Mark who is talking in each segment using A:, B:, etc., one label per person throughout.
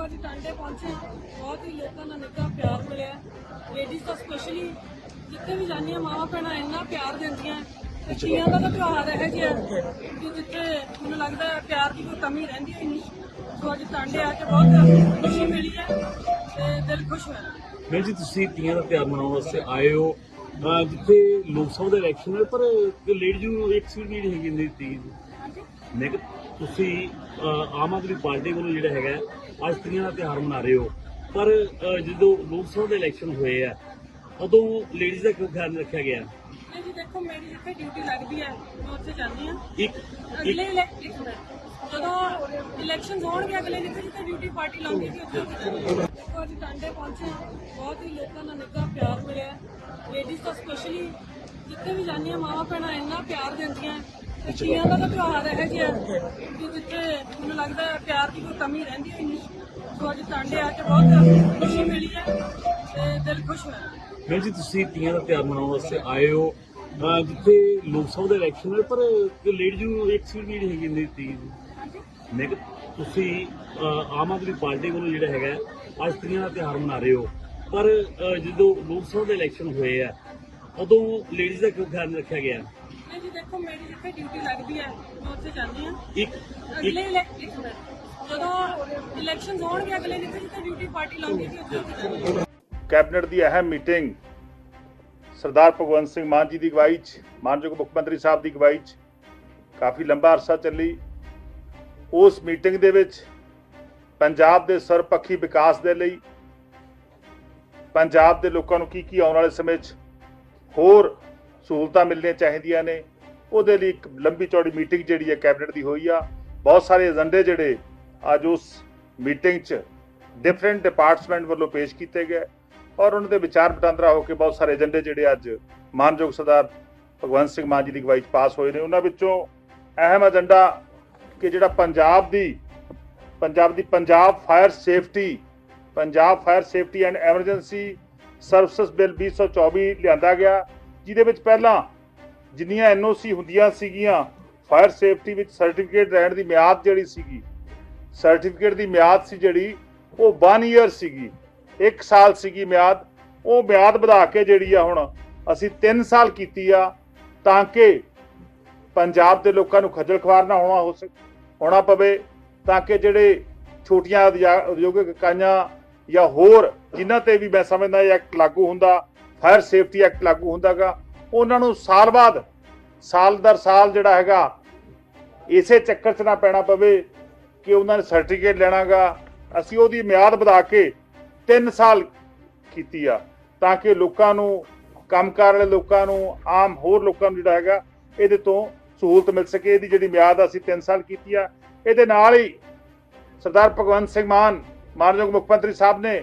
A: ਦੇਖੋ ਅੱਜ ਟਾਂਡੇ ਪਹੁੰਚੇ। ਬਹੁਤ ਹੀ ਲੋਕਾਂ ਦਾ ਨਿੱਘਾ ਪਿਆਰ ਮਿਲਿਆ ਲੇਡੀਜ਼ ਤਾਂ ਸਪੈਸ਼ਲੀ ਜਿੱਥੇ ਵੀ ਜਾਂਦੀਆਂ ਮਾਵਾਂ ਭੈਣਾਂ ਇੰਨਾ ਪਿਆਰ ਦਿੰਦੀਆਂ ਤੇ ਤੀਆਂ ਦਾ ਤਾਂ ਤਿਉਹਾਰ ਹੈ ਜਿਹਾ ਕਿ ਜਿੱਥੇ ਮੈਨੂੰ ਲੱਗਦਾ ਹੈ ਪਿਆਰ ਦੀ ਕੋਈ ਕਮੀ ਰਹਿੰਦੀ ਹੀ ਨਹੀਂ। ਸੋ ਅੱਜ ਟਾਂਡੇ ਆ ਕੇ ਬਹੁਤ ਖੁਸ਼ੀ ਮਿਲੀ ਹੈ ਤੇ ਦਿਲ ਖੁਸ਼ ਹੋਇਆ।
B: ਮੈਂ ਜੀ ਤੁਸੀਂ ਤੀਆਂ ਦਾ ਤਿਉਹਾਰ ਮਨਾਉਣ ਵਾਸਤੇ ਆਏ ਹੋ। ਜਿੱਥੇ ਲੋਕ ਸਭਾ ਦੇ ਇਲੈਕਸ਼ਨ ਹੈ ਪਰ ਲੇਡੀ ਨੂੰ ਇੱਕ ਸੀਟ ਨਹੀਂ ਹੈਗੀ ਇੰਨੀ ਤੀ
A: ਹਾਂਜੀ।
B: ਮੈਂ ਕਿਹਾ ਤੁਸੀਂ ਆਮ ਆਦਮੀ ਪਾਰਟੀ ਵੱਲੋਂ ਜਿਹੜਾ ਹੈਗਾ ਅੱਜ ਤੀਆਂ ਦਾ ਤਿਉਹਾਰ ਮਨਾ ਰਹੇ ਹੋ। ਪਰ ਜਦੋਂ ਲੋਕ ਸਭਾ ਦੇ ਇਲੈਕਸ਼ਨ ਹੋਏ ਆ ਉਦੋਂ ਲੇਡੀਜ਼ ਦਾ ਕਿਉਂ ਖਿਆਲ ਨਹੀਂ ਰੱਖਿਆ ਗਿਆ?
A: ਨਹੀਂ ਜੀ ਦੇਖੋ ਮੇਰੀ ਜਿੱਥੇ ਡਿਊਟੀ ਲੱਗਦੀ ਹੈ ਮੈਂ ਉੱਥੇ ਜਾਂਦੀ ਹਾਂ।
B: ਇੱਕ
A: ਅਗਲੇ ਇਲੈਕ- ਇੱਕ ਮਿੰਟ। ਜਦੋਂ ਇਲੈਕਸ਼ਨਸ ਹੋਣਗੇ ਅਗਲੇ ਜਿੱਥੇ ਜਿੱਥੇ ਡਿਊਟੀ ਪਾਰਟੀ ਲਾਉਂਗੀ ਜੀ ਉੱਥੇ ਉੱਥੇ ਜਾਵਾਂਗੇ। ਦੇਖੋ ਅੱਜ ਟਾਂਡੇ ਪਹੁੰਚੇ ਹਾਂ। ਬਹੁਤ ਹੀ ਲੋਕਾਂ ਦਾ ਨਿੱਘਾ ਪਿਆਰ ਮਿਲਿਆ ਲੇਡੀਜ਼ ਤਾਂ ਸਪੈਸ਼ਲੀ ਜਿੱਥੇ ਵੀ ਜਾਂਦੀਆਂ ਮਾਵਾਂ ਭੈਣਾਂ ਇੰਨਾ ਪਿਆਰ ਦਿੰਦੀਆਂ ਤੇ ਤੀਆਂ ਦਾ ਤਾਂ ਤਿਉਹਾਰ ਹੈ ਜਿਹਾ ਕਿ ਜਿੱਥੇ ਮੈਨੂੰ ਲੱਗਦਾ ਹੈ ਪਿਆਰ ਦੀ ਕੋਈ ਕਮੀ ਰਹਿੰਦੀ ਹੀ ਨਹੀਂ ਸੋ ਅੱਜ ਟਾਂਡੇ ਆ ਕੇ ਬਹੁਤ ਖੁਸ਼ੀ ਮਿਲੀ ਹੈ ਤੇ ਦਿਲ ਖੁਸ਼ ਹੋਇਆ।
B: ਮੈਂ ਜੀ ਤੁਸੀਂ ਤੀਆਂ ਦਾ ਤਿਉਹਾਰ ਮਨਾਉਣ ਵਾਸਤੇ ਆਏ ਹੋ। ਜਿੱਥੇ ਲੋਕ ਸਭਾ ਦੇ ਇਲੈਕਸ਼ਨ ਹੈ ਪਰ ਲੇਡੀ ਨੂੰ ਇੱਕ ਸੀਟ ਨਹੀਂ ਹੈਗੀ ਇੰਨੀ ਤੀ
A: ਹਾਂਜੀ
B: ਮੈਂ ਤੁਸੀਂ ਆਮ ਆਦਮੀ ਪਾਰਟੀ ਵੱਲੋਂ ਜਿਹੜਾ ਹੈਗਾ ਅੱਜ ਤੀਆਂ ਦਾ ਤਿਉਹਾਰ ਮਨਾ ਰਹੇ ਹੋ ਪਰ ਜਦੋਂ ਲੋਕ ਸਭਾ ਦੇ ਇਲੈਕਸ਼ਨ ਹੋਏ ਆ ਉਦੋਂ ਲੇਡੀਜ਼ ਦਾ ਕਿਉਂ ਖਿਆਲ ਨਹੀਂ ਰੱਖਿਆ ਗਿਆ
A: ਨਹੀਂ ਜੀ ਦੇਖੋ ਮੇਰੀ ਜਿੱਥੇ ਡਿਊਟੀ ਲੱਗਦੀ ਹੈ ਮੈਂ ਉੱਥੇ ਜਾਂਦੀ ਹਾਂ
B: ਇੱਕ
A: ਅਗਲੇ ਇਲੈਕ- ਇੱਕ ਮਿੰਟ। ਜਦੋਂ ਇਲੈਕਸ਼ਨਸ ਹੋਣਗੇ ਅਗਲੇ ਜਿੱਥੇ ਜਿੱਥੇ ਡਿਊਟੀ ਪਾਰਟੀ ਲਾਉਂਗੀ ਜੀ ਉੱਥੇ।
C: ਕੈਬਨਿਟ ਦੀ ਅਹਿਮ ਮੀਟਿੰਗ ਸਰਦਾਰ ਭਗਵੰਤ ਸਿੰਘ ਮਾਨ ਜੀ ਦੀ ਅਗਵਾਈ 'ਚ, ਮਾਨਯੋਗ ਮੁੱਖ ਮੰਤਰੀ ਸਾਹਿਬ ਦੀ ਅਗਵਾਈ 'ਚ ਕਾਫੀ ਲੰਬਾ ਅਰਸਾ ਚੱਲੀ। ਉਸ ਮੀਟਿੰਗ ਦੇ ਵਿੱਚ ਪੰਜਾਬ ਦੇ ਸਰਪੱਖੀ ਵਿਕਾਸ ਦੇ ਲਈ, ਪੰਜਾਬ ਦੇ ਲੋਕਾਂ ਨੂੰ ਕੀ ਕੀ ਆਉਣ ਵਾਲੇ ਸਮੇਂ 'ਚ ਹੋਰ ਸਹੂਲਤਾਂ ਮਿਲਣੀਆਂ ਚਾਹੀਦੀਆਂ ਨੇ, ਉਹਦੇ ਲਈ ਇੱਕ ਲੰਬੀ ਚੌੜੀ ਮੀਟਿੰਗ ਜਿਹੜੀ ਹੈ ਕੈਬਨਿਟ ਦੀ ਹੋਈ ਆ। ਬਹੁਤ ਸਾਰੇ ਏਜੰਡੇ ਜਿਹੜੇ ਅੱਜ ਉਸ ਮੀਟਿੰਗ 'ਚ ਡਿਫਰੈਂਟ ਡਿਪਾਰਟਮੈਂਟ ਵੱਲੋਂ ਪੇਸ਼ ਕੀਤੇ ਗਏ। ਔਰ ਉਹਨਾਂ ਦੇ ਵਿਚਾਰ ਵਟਾਂਦਰਾ ਹੋ ਕੇ ਬਹੁਤ ਸਾਰੇ ਏਜੰਡੇ ਜਿਹੜੇ ਅੱਜ ਮਾਨਯੋਗ ਸਰਦਾਰ ਭਗਵੰਤ ਸਿੰਘ ਮਾਨ ਜੀ ਦੀ ਅਗਵਾਈ 'ਚ ਪਾਸ ਹੋਏ ਨੇ। ਉਹਨਾਂ ਵਿੱਚੋਂ ਅਹਿਮ ਏਜੰਡਾ ਕਿ ਜਿਹੜਾ ਪੰਜਾਬ ਦੀ ਪੰਜਾਬ ਦੀ Punjab fire safety, Punjab fire safety and emergency services bill 2024 ਲਿਆਂਦਾ ਗਿਆ, ਜਿਹਦੇ ਵਿੱਚ ਪਹਿਲਾਂ ਜਿੰਨੀਆਂ ਐਨਓਸੀ ਹੁੰਦੀਆਂ ਸੀਗੀਆਂ, ਫਾਇਰ ਸੇਫਟੀ ਵਿੱਚ ਸਰਟੀਫਿਕੇਟ ਰਹਿਣ ਦੀ ਮਿਆਦ ਜਿਹੜੀ ਸੀਗੀ, ਸਰਟੀਫਿਕੇਟ ਦੀ ਮਿਆਦ ਸੀ ਜਿਹੜੀ, ਉਹ 1 ਇਅਰ ਸੀਗੀ। 1 ਸਾਲ ਸੀਗੀ ਮਿਆਦ, ਉਹ ਮਿਆਦ ਵਧਾ ਕੇ ਜਿਹੜੀ ਆ ਹੁਣ ਅਸੀਂ 3 ਸਾਲ ਕੀਤੀ ਆ, ਤਾਂ ਕਿ ਪੰਜਾਬ ਦੇ ਲੋਕਾਂ ਨੂੰ ਖੱਜਲ ਖਵਾਰ ਨਾ ਹੋਣਾ ਹੋ ਸਕ, ਹੋਣਾ ਪਵੇ, ਤਾਂ ਕਿ ਜਿਹੜੇ ਛੋਟੀਆਂ ਉਦਯਾ- ਉਦਯੋਗਿਕ ਇਕਾਈਆਂ ਜਾਂ ਹੋਰ ਜਿਨ੍ਹਾਂ ਤੇ ਵੀ ਮੈਂ ਸਮਝਦਾ ਇਹ ਐਕਟ ਲਾਗੂ ਹੁੰਦਾ, ਫਾਇਰ ਸੇਫਟੀ ਐਕਟ ਲਾਗੂ ਹੁੰਦਾਗਾ ਉਹਨਾਂ ਨੂੰ ਸਾਲ ਬਾਅਦ, ਸਾਲ ਦਰ ਸਾਲ ਜਿਹੜਾ ਹੈਗਾ, ਇਸੇ ਚੱਕਰ 'ਚ ਨਾ ਪੈਣਾ ਪਵੇ ਕਿ ਉਹਨਾਂ ਨੇ ਸਰਟੀਫਿਕੇਟ ਲੈਣਾਗਾ ਅਸੀਂ ਉਹਦੀ ਮਿਆਦ ਵਧਾ ਕੇ 3 ਸਾਲ ਕੀਤੀ ਆ, ਤਾਂ ਕਿ ਲੋਕਾਂ ਨੂੰ, ਕੰਮਕਾਰ ਵਾਲੇ ਲੋਕਾਂ ਨੂੰ, ਆਮ ਹੋਰ ਲੋਕਾਂ ਨੂੰ ਜਿਹੜਾ ਹੈਗਾ, ਇਹਦੇ ਤੋਂ ਸਹੂਲਤ ਮਿਲ ਸਕੇ। ਇਹਦੀ ਜਿਹੜੀ ਮਿਆਦ ਆ, ਅਸੀਂ 3 ਸਾਲ ਕੀਤੀ ਆ। ਇਹਦੇ ਨਾਲ ਹੀ ਸਰਦਾਰ ਭਗਵੰਤ ਸਿੰਘ ਮਾਨ, ਮਾਨਯੋਗ ਮੁੱਖ ਮੰਤਰੀ ਸਾਹਿਬ ਨੇ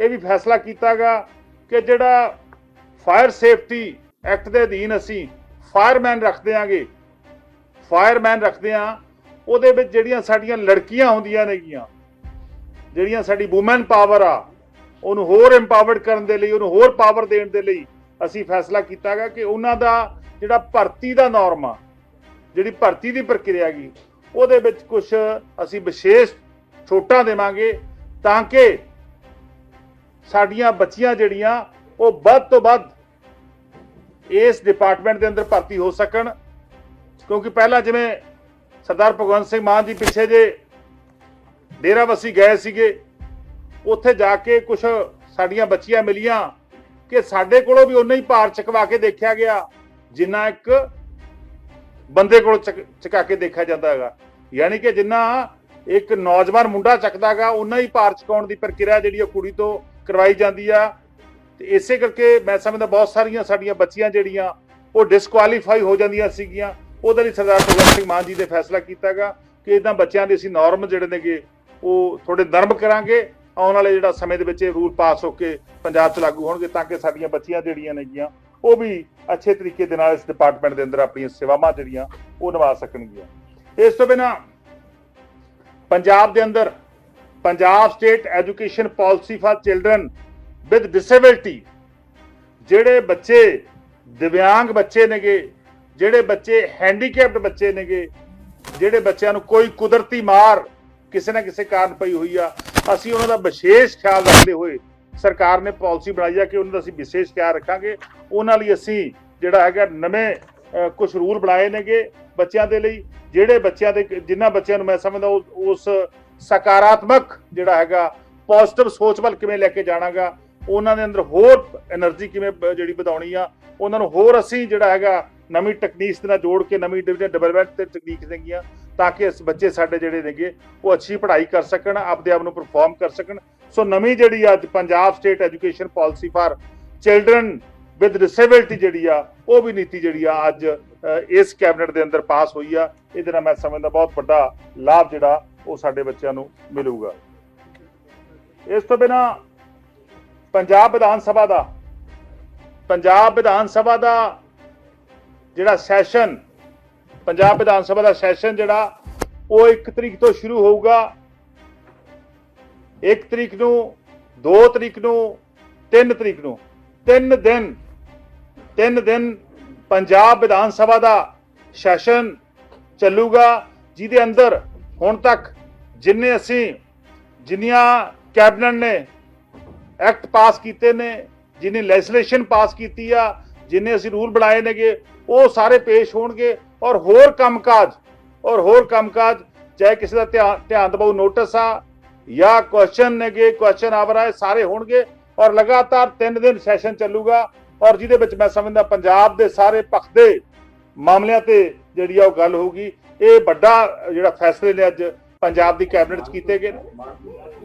C: ਇਹ ਵੀ ਫੈਸਲਾ ਕੀਤਾਗਾ ਕਿ ਜਿਹੜਾ ਫਾਇਰ ਸੇਫਟੀ ਐਕਟ ਦੇ ਅਧੀਨ ਅਸੀਂ ਫਾਇਰਮੈਨ ਰੱਖਦੇ ਆਂਗੇ ਫਾਇਰਮੈਨ ਰੱਖਦੇ ਆ, ਉਹਦੇ ਵਿੱਚ ਜਿਹੜੀਆਂ ਸਾਡੀਆਂ ਲੜਕੀਆਂ ਹੁੰਦੀਆਂ ਨੇਗੀਆਂ, ਜਿਹੜੀਆਂ ਸਾਡੀ ਔਮਨ ਪਾਵਰ ਆ ਉਹਨੂੰ ਹੋਰ ਇੰਪਾਵਰਡ ਕਰਨ ਦੇ ਲਈ, ਉਹਨੂੰ ਹੋਰ ਪਾਵਰ ਦੇਣ ਦੇ ਲਈ ਅਸੀਂ ਫੈਸਲਾ ਕੀਤਾਗਾ ਕਿ ਉਹਨਾਂ ਦਾ ਜਿਹੜਾ ਭਰਤੀ ਦਾ ਨਾਰਮ ਆ, ਜਿਹੜੀ ਭਰਤੀ ਦੀ ਪ੍ਰਕਿਰਿਆ ਹੈਗੀ, ਉਹਦੇ ਵਿੱਚ ਕੁਝ ਅਸੀਂ ਵਿਸ਼ੇਸ਼ ਛੋਟਾਂ ਦੇਵਾਂਗੇ ਤਾਂ ਕਿ ਸਾਡੀਆਂ ਬੱਚੀਆਂ ਜਿਹੜੀਆਂ, ਉਹ ਵੱਧ ਤੋਂ ਵੱਧ ਇਸ ਡਿਪਾਰਟਮੈਂਟ ਦੇ ਅੰਦਰ ਭਰਤੀ ਹੋ ਸਕਣ। ਕਿਉਂਕਿ ਪਹਿਲਾਂ ਜਿਵੇਂ ਸਰਦਾਰ ਭਗਵੰਤ ਸਿੰਘ ਮਾਨ ਜੀ ਪਿੱਛੇ ਜੇ ਡੇਰਾਬੱਸੀ ਗਏ ਸੀਗੇ ਉੱਥੇ ਜਾ ਕੇ ਕੁਝ ਸਾਡੀਆਂ ਬੱਚੀਆਂ ਮਿਲੀਆਂ ਕਿ ਸਾਡੇ ਕੋਲੋਂ ਵੀ ਉਨਾ ਹੀ ਭਾਰ ਚਕਵਾ ਕੇ ਦੇਖਿਆ ਗਿਆ, ਜਿੰਨਾ ਇੱਕ ਬੰਦੇ ਕੋਲ ਚਕ- ਚੁਕਾ ਕੇ ਦੇਖਿਆ ਜਾਂਦਾ ਹੈਗਾ। ਯਾਨੀ ਕਿ ਜਿੰਨਾ ਇੱਕ ਨੌਜਵਾਨ ਮੁੰਡਾ ਚੱਕਦਾਗਾ ਉਨਾ ਹੀ ਭਾਰ ਚੁਕਾਉਣ ਦੀ ਪ੍ਰਕਿਰਿਆ ਜਿਹੜੀ ਉਹ ਕੁੜੀ ਤੋਂ ਕਰਵਾਈ ਜਾਂਦੀ ਆ। ਤੇ ਇਸੇ ਕਰਕੇ ਮੈਂ ਸਮਝਦਾ ਬਹੁਤ ਸਾਰੀਆਂ ਸਾਡੀਆਂ ਬੱਚੀਆਂ ਜਿਹੜੀਆਂ, ਉਹ ਡਿਸਕੁਆਲੀਫਾਈ ਹੋ ਜਾਂਦੀਆਂ ਸੀਗੀਆਂ। ਉਹਦੇ ਲਈ ਸਰਦਾਰ ਭਗਵੰਤ ਸਿੰਘ ਮਾਨ ਜੀ ਨੇ ਫੈਸਲਾ ਕੀਤਾਗਾ ਕਿ ਇਹਨਾਂ ਬੱਚਿਆਂ ਦੇ ਅਸੀਂ ਨਾਰਮ ਜਿਹੜੇ ਨੇਗੇ, ਉਹ ਥੋੜੇ ਨਰਮ ਕਰਾਂਗੇ। ਆਉਣ ਵਾਲੇ ਜਿਹੜਾ ਸਮੇਂ ਦੇ ਵਿੱਚ ਇਹ ਰੂਲ ਪਾਸ ਹੋ ਕੇ ਪੰਜਾਬ 'ਚ ਲਾਗੂ ਹੋਣਗੇ ਤਾਂ ਕਿ ਸਾਡੀਆਂ ਬੱਚੀਆਂ ਜਿਹੜੀਆਂ ਨੇਗੀਆਂ, ਉਹ ਵੀ ਅੱਛੇ ਤਰੀਕੇ ਦੇ ਨਾਲ ਇਸ ਡਿਪਾਰਟਮੈਂਟ ਦੇ ਅੰਦਰ ਆਪਣੀਆਂ ਸੇਵਾਵਾਂ ਜਿਹੜੀਆਂ, ਉਹ ਨਿਭਾ ਸਕਣਗੀਆਂ। ਇਸ ਤੋਂ ਬਿਨਾਂ ਪੰਜਾਬ ਦੇ ਅੰਦਰ Punjab state education policy for children with disability ਜਿਹੜੇ ਬੱਚੇ ਦਿਵਿਆਂਗ ਬੱਚੇ ਨੇਗੇ, ਜਿਹੜੇ ਬੱਚੇ ਹੈਂਡੀਕੈਪਡ ਬੱਚੇ ਨੇਗੇ, ਜਿਹੜੇ ਬੱਚਿਆਂ ਨੂੰ ਕੋਈ ਕੁਦਰਤੀ ਮਾਰ ਕਿਸੇ ਨਾ ਕਿਸੇ ਕਾਰਨ ਪਈ ਹੋਈ ਆ ਅਸੀਂ ਉਹਨਾਂ ਦਾ ਵਿਸ਼ੇਸ਼ ਖਿਆਲ ਰੱਖਦੇ ਹੋਏ ਸਰਕਾਰ ਨੇ ਪਾਲਿਸੀ ਬਣਾਈ ਹੈ ਕਿ ਉਹਨਾਂ ਦਾ ਅਸੀਂ ਵਿਸ਼ੇਸ਼ ਖਿਆਲ ਰੱਖਾਂਗੇ। ਉਹਨਾਂ ਲਈ ਅਸੀਂ ਜਿਹੜਾ ਹੈਗਾ ਨਵੇਂ ਕੁਝ ਰੂਲ ਬਣਾਏ ਨੇਗੇ ਬੱਚਿਆਂ ਦੇ ਲਈ। ਜਿਹੜੇ ਬੱਚਿਆਂ ਦੇ, ਜਿਨ੍ਹਾਂ ਬੱਚਿਆਂ ਨੂੰ ਮੈਂ ਸਮਝਦਾ ਉਸ ਸਕਾਰਾਤਮਕ ਜਿਹੜਾ ਹੈਗਾ ਪੋਜ਼ਿਟਿਵ ਸੋਚ ਵੱਲ ਕਿਵੇਂ ਲੈ ਕੇ ਜਾਣਾਗਾ, ਉਹਨਾਂ ਦੇ ਅੰਦਰ ਹੋਰ એનર્ਜੀ ਕਿਵੇਂ ਜਿਹੜੀ ਵਧਾਉਣੀ ਆ, ਉਹਨਾਂ ਨੂੰ ਹੋਰ ਅਸੀਂ ਜਿਹੜਾ ਹੈਗਾ ਨਵੀਂ ਟੈਕਨੀਕਸ ਦੇ ਨਾਲ ਜੋੜ ਕੇ ਨਵੀਂ ਡਿਵੈਲਪਮੈਂਟ ਤੇ ਟੈਕਨੀਕਸ ਦੇਗੀਆਂ। ਤਾਂ ਕਿ ਇਸ ਬੱਚੇ ਸਾਡੇ ਜਿਹੜੇ ਨੇਗੇ, ਉਹ ਅੱਛੀ ਪੜ੍ਹਾਈ ਕਰ ਸਕਣ, ਆਪਦੇ ਆਪ ਨੂੰ ਪਰਫਾਰਮ ਕਰ ਸਕਣ। ਸੋ ਨਵੀਂ ਜਿਹੜੀ ਅੱਜ Punjab state education policy for children with disability ਜਿਹੜੀ ਆ, ਉਹ ਵੀ ਨੀਤੀ ਜਿਹੜੀ ਆ, ਅੱਜ ਇਸ ਕੈਬਨਿਟ ਦੇ ਅੰਦਰ ਪਾਸ ਹੋਈ ਆ। ਇਹਦੇ ਨਾਲ ਮੈਂ ਸਮਝਦਾ ਬਹੁਤ ਵੱਡਾ ਲਾਭ ਜਿਹੜਾ, ਉਹ ਸਾਡੇ ਬੱਚਿਆਂ ਨੂੰ ਮਿਲੂਗਾ। ਇਸ ਤੋਂ ਬਿਨਾ ਪੰਜਾਬ ਵਿਧਾਨ ਸਭਾ ਦਾ, ਪੰਜਾਬ ਵਿਧਾਨ ਸਭਾ ਦਾ ਜਿਹੜਾ ਸੈਸ਼ਨ ਪੰਜਾਬ ਵਿਧਾਨ ਸਭਾ ਦਾ ਸੈਸ਼ਨ ਜਿਹੜਾ, ਉਹ 1 ਤਰੀਕ ਤੋਂ ਸ਼ੁਰੂ ਹੋਊਗਾ। 1 ਤਰੀਕ ਨੂੰ 2 ਤਰੀਕ ਨੂੰ 3 ਤਰੀਕ ਨੂੰ। 3 ਦਿਨ 3 ਦਿਨ ਪੰਜਾਬ ਵਿਧਾਨ ਸਭਾ ਦਾ ਸੈਸ਼ਨ ਚੱਲੂਗਾ, ਜਿਹਦੇ ਅੰਦਰ ਹੁਣ ਤੱਕ ਜਿੰਨੇ ਅਸੀਂ, ਜਿੰਨੀਆਂ ਕੈਬਨਿਟ ਨੇ, ਐਕਟ ਪਾਸ ਕੀਤੇ ਨੇ, ਜਿਨੇ ਲੈਜਿਸਲੇਸ਼ਨ ਪਾਸ ਕੀਤੀ ਆ ਜਿੰਨੇ ਅਸੀਂ ਰੂਲ ਬਣਾਏ ਨੇਗੇ, ਉਹ ਸਾਰੇ ਪੇਸ਼ ਹੋਣਗੇ ਔਰ ਹੋਰ ਕੰਮਕਾਜ, ਔਰ ਹੋਰ ਕੰਮਕਾਜ, ਚਾਹੇ ਕਿਸੇ ਦਾ ਧਿਆਨ ਧਿਆਨ ਦਬਾਉ ਨੋਟਿਸ ਆ ਜਾਂ ਕੁਐਸਚਨ ਨੇਗੇ ਕੁਐਸਚਨ ਆਵਰ ਆਏ ਸਾਰੇ ਹੋਣਗੇ ਔਰ ਲਗਾਤਾਰ 3 ਦਿਨ ਸੈਸ਼ਨ ਚੱਲੂਗਾ ਔਰ ਜਿਹਦੇ ਵਿੱਚ ਮੈਂ ਸਮਝਦਾ ਪੰਜਾਬ ਦੇ ਸਾਰੇ ਪੱਖ ਦੇ ਮਾਮਲਿਆਂ ਤੇ ਜਿਹੜੀ ਆ ਉਹ ਗੱਲ ਹੋਊਗੀ। ਇਹ ਵੱਡਾ ਜਿਹੜਾ ਫੈਸਲੇ ਨੇ ਅੱਜ ਪੰਜਾਬ ਦੀ ਕੈਬਨਿਟ 'ਚ ਕੀਤੇ ਗਏ ਨੇ।